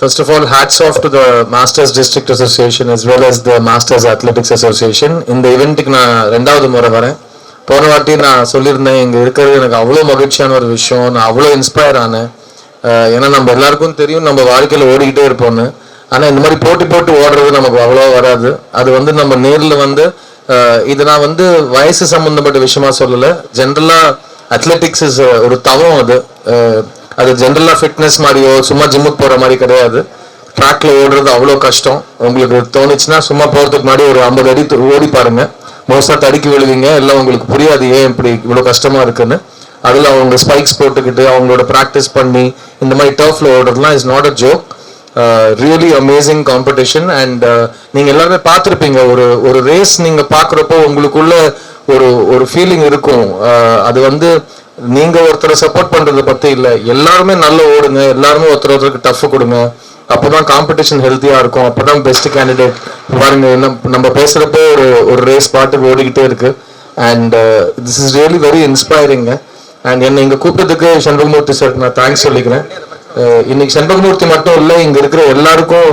First of all, hats off to the Masters District Association as well as the Masters Athletics Association. இந்த ஈவெண்ட்டுக்கு நான் ரெண்டாவது முறை வரேன். போன வாட்டி நான் சொல்லியிருந்தேன் இங்கே இருக்கிறது எனக்கு அவ்வளோ மகிழ்ச்சியான ஒரு விஷயம் நான் அவ்வளோ இன்ஸ்பயர் ஆனேன். ஏன்னா நம்ம எல்லாருக்கும் தெரியும் நம்ம வாழ்க்கையில் ஓடிக்கிட்டே இருப்போம்னு. ஆனால் இந்த மாதிரி போட்டி போட்டு ஓடுறது நமக்கு அவ்வளோ வராது. அது வந்து நம்ம நேரில் வந்து இது நான் வந்து வயசு சம்மந்தப்பட்ட விஷயமா சொல்லலை. ஜென்ரலாக அத்லெட்டிக்ஸ் ஒரு தவம் அது. அது ஜென்ரலாக ஃபிட்னஸ் மாதிரியோ சும்மா ஜிம்முக்கு போகிற மாதிரி கிடையாது. ட்ராக்ல ஓடுறது அவ்வளோ கஷ்டம். உங்களுக்கு தோணுச்சுன்னா சும்மா போகிறதுக்கு முன்னாடி ஒரு ஐம்பது அடி ஓடி பாருங்க. மோஸ்ட்டாக தடுக்கி விழுவீங்க. எல்லாம் உங்களுக்கு புரியாது ஏன் இப்படி இவ்வளோ கஷ்டமாக இருக்குன்னு. அதில் அவங்க ஸ்பைக்ஸ் போட்டுக்கிட்டு அவங்களோட ப்ராக்டிஸ் பண்ணி இந்த மாதிரி டர்ஃப்ல ஓடுறதுலாம் is not a joke really amazing competition and நீங்கள் எல்லாருமே பார்த்துருப்பீங்க. ஒரு ஒரு ரேஸ் நீங்கள் பார்க்குறப்போ உங்களுக்குள்ள ஒரு ஒரு ஃபீலிங் இருக்கும். அது வந்து நீங்க ஒருத்தரை சப்போர்ட் பண்றது பத்தி இல்ல. எல்லாருமே நல்ல ஓடுங்க. எல்லாருமே ஒருத்தர் ஒருத்தருக்கு டஃப் கொடுங்க. அப்பதான் காம்படிஷன் ஹெல்த்தியா இருக்கும். அப்பதான் பெஸ்ட் கேண்டிடேட் பாருங்க என்ன நம்ம பேசுறப்போ ஒரு ஒரு ரேஸ் பாட்டு ஓடிக்கிட்டே இருக்கு. And this is really very inspiring and என்னை இங்க கூப்பிட்டதுக்கு சண்முகமூர்த்தி சார் நான் தேங்க்ஸ் சொல்லிக்கிறேன். இன்னைக்கு சண்முகமூர்த்தி மட்டும் இல்ல இங்க இருக்கிற எல்லாருக்கும்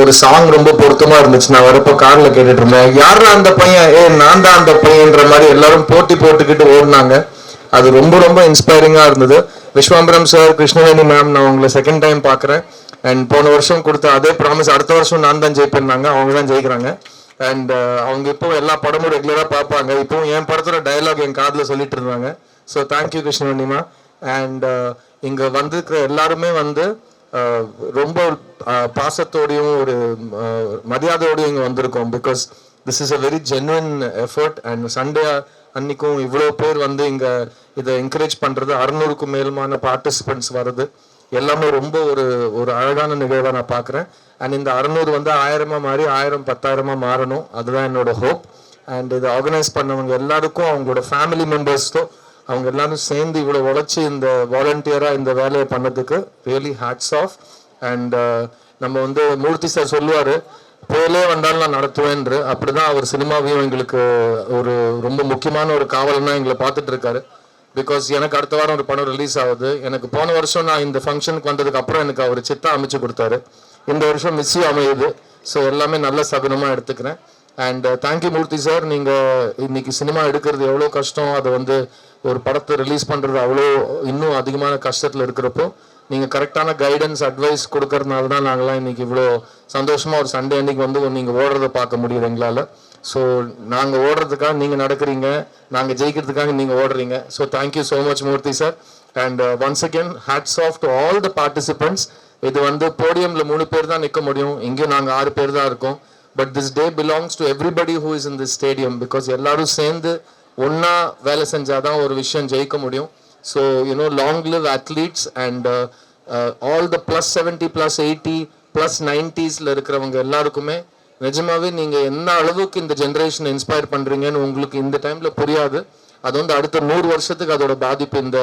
ஒரு சாங் ரொம்ப பொருத்தமா இருந்துச்சு. நான் வரப்ப கார்ல கேட்டுட்டு இருந்தேன். யாரா அந்த பையன்? ஏ நான் தான் அந்த பையன்ற மாதிரி எல்லாரும் போட்டி போட்டுக்கிட்டு ஓடினாங்க. அது ரொம்ப ரொம்ப இன்ஸ்பைரிங்கா இருந்தது. விஸ்வாம்பரம் சார் கிருஷ்ணவேணி மேம் நான் உங்களை செகண்ட் டைம் பார்க்குறேன். அண்ட் போன வருஷம் கொடுத்த அதே ப்ராமிஸ் அடுத்த வருஷம் நான் தான் ஜெயிப்பேன்னாங்க. அவங்க தான் ஜெயிக்கிறாங்க. அண்ட் uh, அவங்க இப்போ எல்லா படமும் ரெகுலராக பார்ப்பாங்க. இப்போ என் படத்தோட டயலாக் என் காதில் சொல்லிட்டு இருந்தாங்க. ஸோ தேங்க்யூ கிருஷ்ணவேணிமா அண்ட் இங்க வந்திருக்கிற எல்லாருமே வந்து ரொம்ப பாசத்தோடையும் ஒரு மரியாதையோடையும் இங்கே வந்திருக்கோம். Because this is a very genuine effort and Sunday அன்னைக்கும் இவ்வளோ பேர் வந்து இங்கே இதை என்கரேஜ் பண்ணுறது அறுநூறுக்கும் மேலுமான பார்ட்டிசிபெண்ட்ஸ் வருது எல்லாமே ரொம்ப ஒரு ஒரு அழகான நிகழ்வாக நான் பார்க்குறேன் அண்ட் இந்த அறுநூறு வந்து ஆயிரமாக மாறி ஆயிரம் பத்தாயிரமாக மாறணும். அதுதான் என்னோட ஹோப் அண்ட் இதை ஆர்கனைஸ் பண்ணவங்க எல்லாருக்கும் அவங்களோட ஃபேமிலி மெம்பர்ஸ்க்கும் அவங்க எல்லாரும் சேர்ந்து இவ்வளோ உழைச்சி இந்த வாலண்டியராக இந்த வேலையை பண்ணதுக்கு ரியலி ஹேட்ஸ் ஆஃப் அண்ட் நம்ம வந்து மூர்த்தி சார் சொல்லுவார் போலே வந்தாலும் நான் நடத்துவேன்று. அப்படிதான் அவர் சினிமாவையும் எங்களுக்கு ஒரு ரொம்ப முக்கியமான ஒரு காவலனா எங்களை பார்த்துட்டு இருக்காரு பிகாஸ் எனக்கு அடுத்த வாரம் ஒரு படம் ரிலீஸ் ஆகுது. எனக்கு போன வருஷம் நான் இந்த ஃபங்க்ஷனுக்கு வந்ததுக்கு அப்புறம் எனக்கு அவர் சித்தா அமைச்சு கொடுத்தாரு. இந்த வருஷம் மிஸ்ஸி அமையுது. ஸோ எல்லாமே நல்ல சகுனமாக எடுத்துக்கிறேன். And thank you uh, Murthy sir நீங்கள் இன்னைக்கு சினிமா எடுக்கிறது எவ்வளோ கஷ்டம். அதை வந்து ஒரு படத்தை ரிலீஸ் பண்ணுறது அவ்வளோ இன்னும் அதிகமான கஷ்டத்தில் இருக்கிறப்போ நீங்கள் கரெக்டான கைடன்ஸ் அட்வைஸ் கொடுக்கறதுனால தான் நாங்களாம் இன்றைக்கி இவ்வளோ சந்தோஷமாக ஒரு சண்டே அன்னைக்கு வந்து நீங்கள் ஓடுறத பார்க்க முடியுது எங்களால். ஸோ நாங்கள் ஓடுறதுக்காக நீங்கள் நடக்கிறீங்க நாங்கள் ஜெயிக்கிறதுக்காக நீங்கள் ஓடுறீங்க. So thank you so much Murthy sir and once again hats off to all the participants இது வந்து போடியமில் மூணு பேர் தான் நிற்க முடியும். இங்கேயும் நாங்கள் ஆறு பேர் தான் இருக்கோம். But this day belongs to everybody who is in this stadium because எல்லாரும் சேர்ந்து ஒன்றா வேலை செஞ்சால் தான் ஒரு விஷயம் ஜெயிக்க முடியும். So you know long live athletes and all the plus seventy plus eighty plus நைன்டிஸில் இருக்கிறவங்க எல்லாருக்குமே நிஜமாவே நீங்கள் என்ன அளவுக்கு இந்த ஜென்ரேஷன் இன்ஸ்பயர் பண்ணுறீங்கன்னு உங்களுக்கு இந்த டைமில் புரியாது. அது வந்து அடுத்த நூறு வருஷத்துக்கு அதோட பாதிப்பு இந்த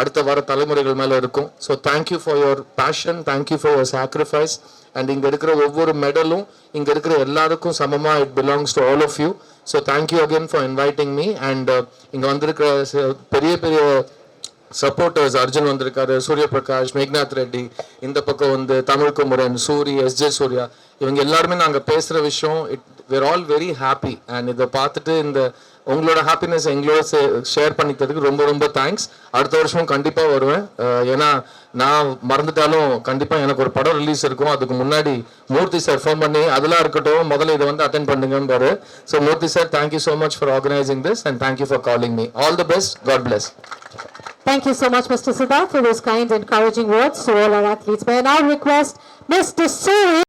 அடுத்த வர தலைமுறைகள் மேலே இருக்கும். So thank you for your passion thank you for your sacrifice and இங்கே இருக்கிற ஒவ்வொரு மெடலும் இங்கே இருக்கிற எல்லாருக்கும் சமமாக it belongs to all of you so thank you again for inviting me and இங்கே வந்திருக்கிற பெரிய பெரிய சப்போர்ட்டர்ஸ் அர்ஜுன் வந்திருக்காரு சூரிய பிரகாஷ் மேக்நாத் ரெட்டி இந்த பக்கம் வந்து தமிழ் குமரன் சூரி எஸ்ஜே சூர்யா இவங்க எல்லாருமே நாங்கள் பேசுகிற விஷயம் it were all very happy and இதை பார்த்துட்டு இந்த உங்களோட ஹாப்பினஸ் எங்களோட ஷேர் பண்ணிக்கிறதுக்கு ரொம்ப ரொம்ப தேங்க்ஸ் அடுத்த வருஷம் கண்டிப்பாக வருவேன் ஏன்னா நான் மறந்துட்டாலும் கண்டிப்பாக எனக்கு ஒரு படம் ரிலீஸ் இருக்கும் அதுக்கு முன்னாடி மூர்த்தி சார் ஃபோன் பண்ணி அதெல்லாம் இருக்கட்டும் முதல்ல இதை வந்து அட்டன் பண்ணுங்கன்னு so Murthy sir thank you so much for organising this and thank you for calling me all the best God bless Thank you so much, Mr. Siddharth, for those kind, encouraging words to all our athletes. May I now request Mr. Suri